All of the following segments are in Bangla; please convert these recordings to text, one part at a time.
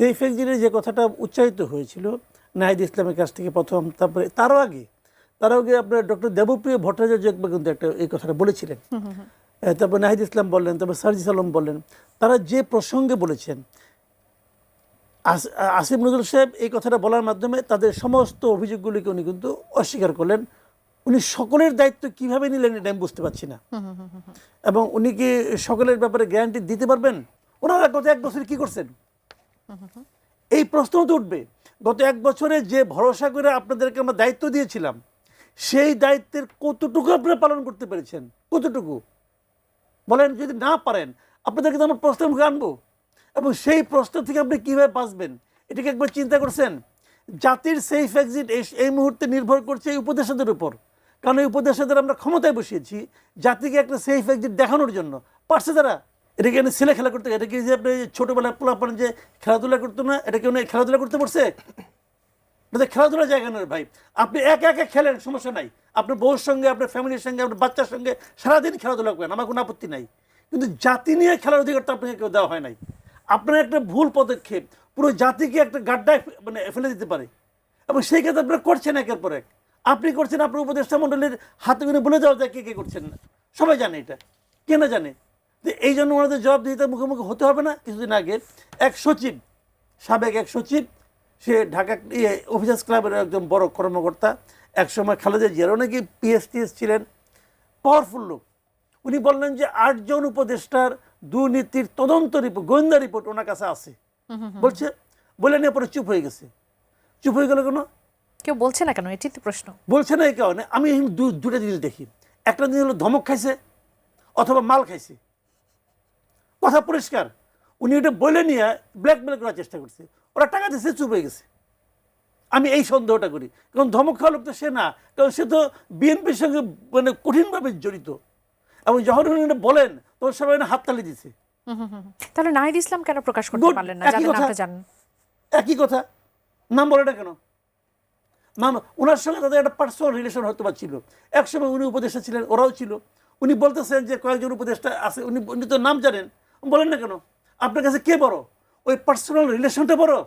সেইফ এক্সিটের যে কথাটা উচ্চারিত হয়েছিল নাহিদ ইসলামের কাছ থেকে প্রথম তারপরে তারও আগে তার আগে আপনার ডক্টর দেবপ্রিয় ভট্টাচার্য একবার কিন্তু একটা এই কথাটা বলেছিলেন। তারপর নাহিদ ইসলাম বললেন তারপর সার্জিস আলম বললেন তারা যে প্রসঙ্গে বলেছেন আসিফ নজরুল সাহেব এই কথাটা বলার মাধ্যমে তাদের সমস্ত অভিযোগগুলিকে উনি কিন্তু অস্বীকার করলেন। উনি সকলের দায়িত্ব কীভাবে নিলেন এটা আমি বুঝতে পারছি না। এবং উনি কি সকলের ব্যাপারে গ্যারান্টি দিতে পারবেন? ওনারা গত এক বছরে কি করছেন? এই প্রশ্ন তো উঠবে। গত এক বছরে যে ভরসা করে আপনাদেরকে আমরা দায়িত্ব দিয়েছিলাম, সেই দায়িত্বের কতটুকু আপনারা পালন করতে পেরেছেন? কতটুকু? বলেন, যদি না পারেন, আপনাদেরকে তো আমরা প্রশ্নের মুখে আনব। এবং সেই প্রশ্ন থেকে আপনি কীভাবে বাঁচবেন, এটাকে একবার চিন্তা করছেন? জাতির সেফ এক্সিট এই মুহূর্তে নির্ভর করছে এই উপদেশাদের উপর। কারণ এই উপদেশাদের আমরা ক্ষমতায় বসিয়েছি, জাতিকে একটা সেফ এক্সিট দেখানোর জন্য। পারছে তারা? এটা কি ছেলে খেলা করতে এটা কি যে আপনি ছোটোবেলায় পোলাপান যে খেলাধুলা করতো না এটা কি খেলাধুলা করতে পারছে এটা খেলাধুলার জায়গা নয় ভাই। আপনি একা একা খেলেন, সমস্যা নাই। আপনার বউর সঙ্গে, আপনার ফ্যামিলির সঙ্গে, আপনার বাচ্চার সঙ্গে সারাদিন খেলাধুলা করেন, আমার কোনো আপত্তি নাই। কিন্তু জাতি নিয়ে খেলার অধিকার তো আপনাকে কেউ দেওয়া হয় নাই। আপনার একটা ভুল পদক্ষেপ, পুরো জাতিকে একটা গাড্ডায় মানে ফেলে দিতে পারে। এবং সেই ক্ষেত্রে আপনারা করছেন একের পর এক। আপনি করছেন, আপনার উপদেষ্টা মণ্ডলীর হাতে করে বলে দেওয়া যায় কে কে করছেন। না সবাই জানে এটা। কে না জানে? তো এই জন্য ওনাদের জবাবদিহিতার মুখোমুখি হতে হবে না। কিছুদিন আগে এক সচিব সাবেক এক সচিব সে ঢাকা ইয়ে অফিসার্স ক্লাবের একজন বড় কর্মকর্তা একসময় খালেদা জিয়ার অনেকে পিএসটিএস ছিলেন পাওয়ারফুল লোক। উনি বললেন যে আটজন উপদেষ্টার দুর্নীতির তদন্ত রিপোর্ট গোয়েন্দা রিপোর্ট ওনার কাছে আছে। বলছে বলে নিয়ে পরে চুপ হয়ে গেছে। চুপ হয়ে গেল কেন? কেউ বলছে না কেন? এটি তো প্রশ্ন। বলছে না এই কারণে। আমি দুটো জিনিস দেখি। একটা জিনিস হলো ধমক খাইছে অথবা মাল খাইছে। কথা পরিষ্কার। উনি এটা বলে নিয়ে ব্ল্যাকমেল করার চেষ্টা করছে। ওরা টাকা দিচ্ছে চুপ হয়ে গেছে। আমি এই সন্দেহটা করি। কারণ ধমক খাওয়া লোক তো সে না। কারণ সে তো বিএনপির সঙ্গে মানে কঠিনভাবে জড়িত। এবং যখন উনি বলেন তখন সবাই হাততালি হুম। তাহলে নাহিদ ইসলাম কেন প্রকাশ করতে পারলেন না? একই যাদের কথা। নামটা জানেন। একই কথা। নাম বলে না কেন? নাম ওনার সঙ্গে তাদের একটা পার্সোনাল রিলেশন হতে পারছিল একসময় উনি উপদেষ্টা ছিলেন ওরাও ছিল। উনি বলতেছেন যে কয়েকজন উপদেষ্টা আছে। উনি উনি তো নাম জানেন। বলেন না কেন? আপনার কাছে কে বড়? ওই পার্সোনাল রিলেশনটা বড়?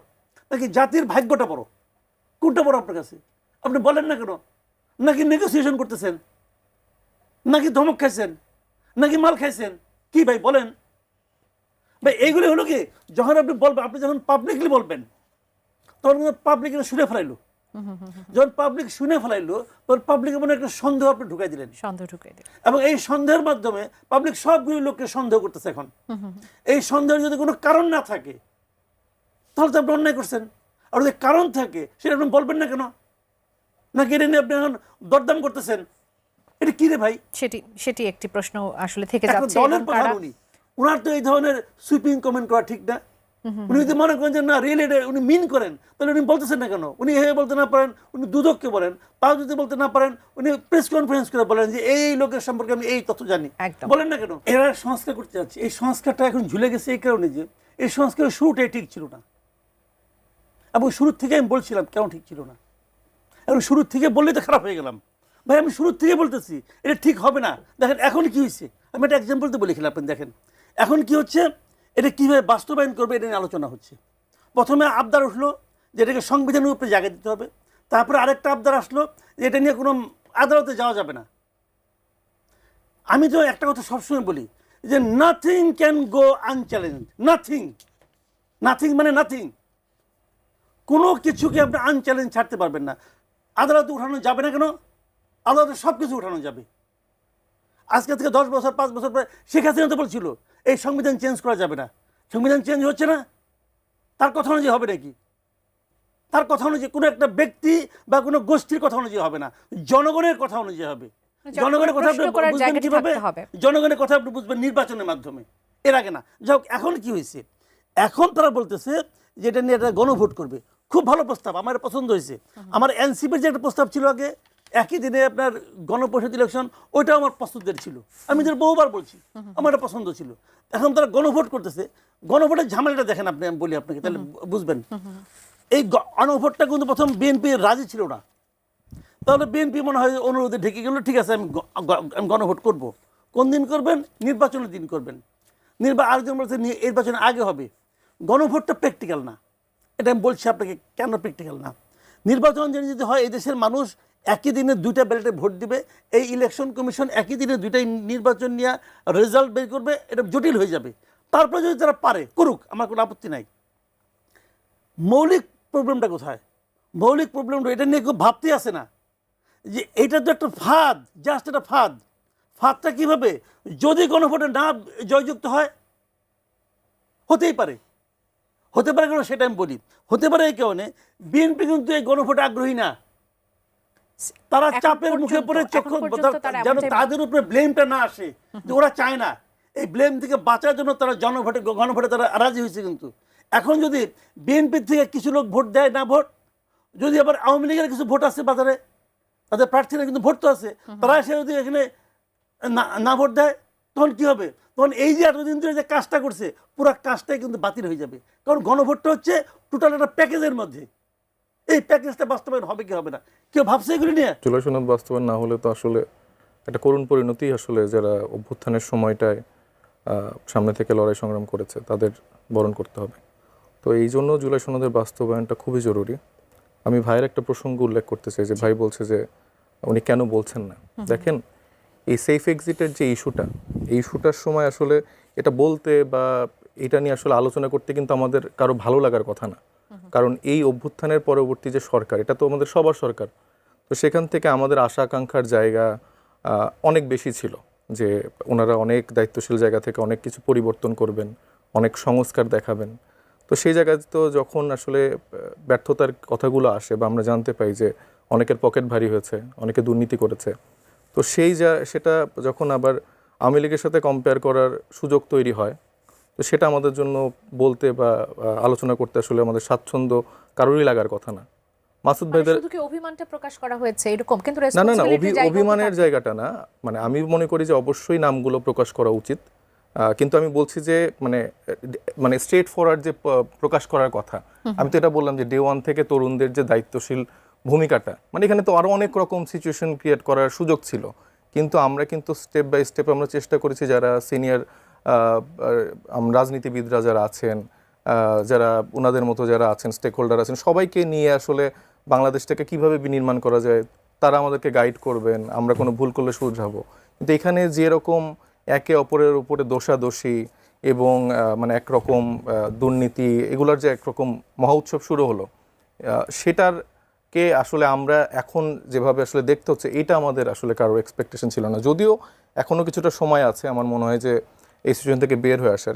নাকি জাতির ভাগ্যটা বড়? কোনটা বড় আপনার কাছে? আপনি বলেন না কেন? নাকি নেগোসিয়েশন করতেছেন? নাকি ধমক খাইছেন? নাকি মাল খাইছেন? কি ভাই, বলেন। ভাই, এইগুলি হলো কি? যখন আপনি বলবেন, আপনি যখন পাবলিকলি বলবেন, তখন কিন্তু পাবলিক শুনে ফেলাইলো। যখন পাবলিক শুনে ফেলাইলো তখন পাবলিকের মনে একটা সন্দেহ আপনি ঢুকাই দিলেন। সন্দেহ ঢুকিয়ে দিল এবং এই সন্দেহের মাধ্যমে পাবলিক সবগুলি লোককে সন্দেহ করতেছে এখন। এই সন্দেহের যদি কোনো কারণ না থাকে তাহলে তো আপনি অন্যায় করছেন। আর যদি কারণ থাকে সেটা আপনি বলবেন না কেন? নাকি এটা নিয়ে আপনি এখন দরদাম করতেছেন? এটা কি রে ভাই? সেটি সেটি একটি প্রশ্ন আসলে থেকে যাচ্ছে দলের কারা- উনি। উনার তো এই ধরনের সুইপিং কমেন্ট করা ঠিক না। উনি যদি মনে করেন যে না রিয়েল উনি মিন করেন তাহলে উনি বলতেছেন না কেন? উনি এভাবে বলতে না পারেন উনি দুদককে বলেন তাও যদি বলতে না পারেন উনি প্রেস কনফারেন্স করে বলেন যে এই লোকের সম্পর্কে আমি এই তথ্য জানি। বলেন না কেন? এরা সংস্কার করতে যাচ্ছে। এই সংস্কারটা এখন ঝুলে গেছে এই কারণে যে এই সংস্কারের শুরুটাই ঠিক ছিল না। এবং শুরুর থেকে আমি বলছিলাম কেন ঠিক ছিল না? এবং শুরুর থেকে বললেই তো খারাপ হয়ে গেলাম। ভাই আমি শুরুর থেকে বলতেছি এটা ঠিক হবে না। দেখেন এখন কি হয়েছে? আমি একটা এক্সাম্পল তো বলেছিলাম আপনি দেখেন। এখন কি হচ্ছে? এটা কীভাবে বাস্তবায়ন করবে এটা নিয়ে আলোচনা হচ্ছে। প্রথমে আবদার উঠল যে এটাকে সংবিধানের উপরে জায়গা দিতে হবে। তারপরে আরেকটা আবদার আসলো যে এটা নিয়ে কোনো আদালতে যাওয়া যাবে না। আমি তো একটা কথা সবসময় বলি যে nothing can go unchallenged nothing nothing মানে নাথিং কোনো কিছুকে আপনি আনচ্যালেঞ্জ ছাড়তে পারবেন না। আদালতে উঠানো যাবে না কেন? আদালতে সব কিছু উঠানো যাবে। আজকে থেকে দশ বছর পাঁচ বছর পরে শেখ হাসিনা তো বলছিল এই সংবিধান চেঞ্জ করা যাবে না। সংবিধান চেঞ্জ হচ্ছে না? তার কথা অনুযায়ী হবে নাকি? তার কথা অনুযায়ী কোনো একটা ব্যক্তি বা কোনো গোষ্ঠীর কথা অনুযায়ী হবে না। জনগণের কথা অনুযায়ী হবে। জনগণের কথা আপনি বুঝবেন কীভাবে? জনগণের কথা আপনি বুঝবেন নির্বাচনের মাধ্যমে। এর আগে না। যাই হোক এখন কি হয়েছে? এখন তারা বলতেছে যে এটা নিয়ে একটা গণভোট করবে। খুব ভালো প্রস্তাব আমার পছন্দ হয়েছে। আমার এনসিপির যে একটা প্রস্তাব ছিল আগে একই দিনে আপনার গণপরিষদ ইলেকশন ওইটাও আমার পছন্দের ছিল। আমি যে বহুবার বলছি আমার এটা পছন্দ ছিল। এখন তারা গণভোট করতেছে। গণভোটের ঝামেলাটা দেখেন আপনি, আমি বলি আপনাকে, তাহলে বুঝবেন। এই গণভোটটা কিন্তু প্রথম বিএনপি রাজি ছিল না। তাহলে বিএনপি মনে হয় অনুরোধে ঢেকে গেল, ঠিক আছে, আমি আমি গণভোট করব। কোন দিন করবেন? নির্বাচনের দিন করবেন। নির্বা, আরেকজন বলছে নির্বাচনের আগে হবে। গণভোটটা প্র্যাকটিক্যাল না। এটা আমি বলছি আপনাকে, কেন প্র্যাকটিক্যাল না? নির্বাচন যদি হয়, এই দেশের মানুষ একই দিনে দুইটা ব্যালেটে ভোট দিবে, এই ইলেকশন কমিশন একই দিনে দুইটাই নির্বাচন নিয়ে রেজাল্ট বের করবে, এটা জটিল হয়ে যাবে। তারপরে যদি যারা পারে, করুক, আমার কোনো আপত্তি নাই। মৌলিক প্রবলেমটা কোথায়? মৌলিক প্রবলেমটা এটা নিয়ে খুব ভাবতে আসে না যে এটা তো একটা ফাঁদ জাস্ট একটা ফাঁদ। ফাঁদটা কীভাবে? যদি কোনো ভোটে না জয়যুক্ত হয়, হতেই পারে। হতে পারে কেন সেটা আমি বলি। হতে পারে এই কারণে, বিএনপি কিন্তু এই গণভোটে আগ্রহী না। তারা চাপের মুখে পড়ে চক্ষু যেন তাদের উপরে ব্লেমটা না আসে যে ওরা চায় না। এই ব্লেম থেকে বাঁচার জন্য তারা জনভোটে গণভোটে তারা রাজি হয়েছে কিন্তু। এখন যদি বিএনপির থেকে কিছু লোক ভোট দেয় না ভোট যদি আবার আওয়ামী লীগের কিছু ভোট আছে বাজারে তাদের প্রার্থীরা কিন্তু ভোট তো আছে তারা এসে যদি এখানে না না ভোট দেয় তখন কি হবে? তখন এই যে এতদিন ধরে যে কাজটা করছে পুরো কাজটাই কিন্তু বাতিল হয়ে যাবে। কারণ গণভোটটা হচ্ছে টোটাল একটা প্যাকেজের মধ্যে। এই প্যাকেজটা বাস্তবায়ন হবে কি হবে না? কেউ ভাবছে এগুলি নিয়ে? জুলাই সনদ বাস্তবায়ন না হলে তো আসলে একটা করুণ পরিণতি আসলে যারা অভ্যুত্থানের সময়টায় আহ, সামনে থেকে লড়াই সংগ্রাম করেছে তাদের বরণ করতে হবে। তো এই জন্য জুলাই সনদের বাস্তবায়নটা খুবই জরুরি। আমি ভাইয়ের একটা প্রসঙ্গ উল্লেখ করতে চাই যে ভাই বলছে যে উনি কেন বলছেন না? দেখেন এই সেফ এক্সিটের যে ইস্যুটা এই ইস্যুটার সময় আসলে এটা বলতে বা এটা নিয়ে আসলে আলোচনা করতে কিন্তু আমাদের কারও ভালো লাগার কথা না। কারণ এই অভ্যুত্থানের পরবর্তী যে সরকার, এটা তো আমাদের সবার সরকার, তো সেখান থেকে আমাদের আশা আকাঙ্ক্ষার জায়গা অনেক বেশি ছিল যে ওনারা অনেক দায়িত্বশীল জায়গা থেকে অনেক কিছু পরিবর্তন করবেন, অনেক সংস্কার দেখাবেন। তো সেই জায়গায় তো যখন আসলে ব্যর্থতার কথাগুলো আসে বা আমরা জানতে পাই যে অনেকের পকেট ভারী হয়েছে, অনেকে দুর্নীতি করেছে, তো সেই যা, সেটা যখন আবার আওয়ামী লীগের সাথে কম্পেয়ার করার সুযোগ তৈরি হয় তো সেটা আমাদের জন্য বলতে বা আলোচনা করতে আসলে আমাদের স্বাচ্ছন্দ্য কারোরই লাগার কথা না। মাসুদ মানে ভাইদের শুধু কি অভিমানটা প্রকাশ করা হয়েছে এরকম? কিন্তু না না না অভিমানের জায়গাটা না। মানে আমি মনে করি যে অবশ্যই নামগুলো প্রকাশ করা উচিত। কিন্তু আমি বলছি যে মানে মানে স্ট্রেট ফরওয়ার্ড যে প্রকাশ করার কথা আমি তো এটা বললাম যে ডে ওয়ান থেকে তরুণদের যে দায়িত্বশীল ভূমিকাটা মানে এখানে তো আরও অনেক রকম সিচুয়েশন ক্রিয়েট করার সুযোগ ছিল। কিন্তু আমরা কিন্তু স্টেপ বাই স্টেপ আমরা চেষ্টা করেছি যারা সিনিয়র রাজনীতিবিদরা যারা আছেন যারা ওনাদের মতো যারা আছেন স্টেক হোল্ডার আছেন, সবাইকে নিয়ে আসলে বাংলাদেশটাকে কীভাবে বিনির্মাণ করা যায়, তারা আমাদেরকে গাইড করবেন, আমরা কোনো ভুল করলে শুধরাবো কিন্তু এখানে যেরকম একে অপরের উপরে দোষাদোষী এবং মানে একরকম দুর্নীতি, এগুলোর যে একরকম মহা উৎসব শুরু হলো সেটার কে আসলে আমরা এখন যেভাবে আসলে দেখতে হচ্ছে, এটা আমাদের আসলে কারও এক্সপেকটেশন ছিল না। যদিও এখনও কিছুটা সময় আছে, আমার মনে হয় যে এই সিচুয়েশন থেকে বের হয়ে আসার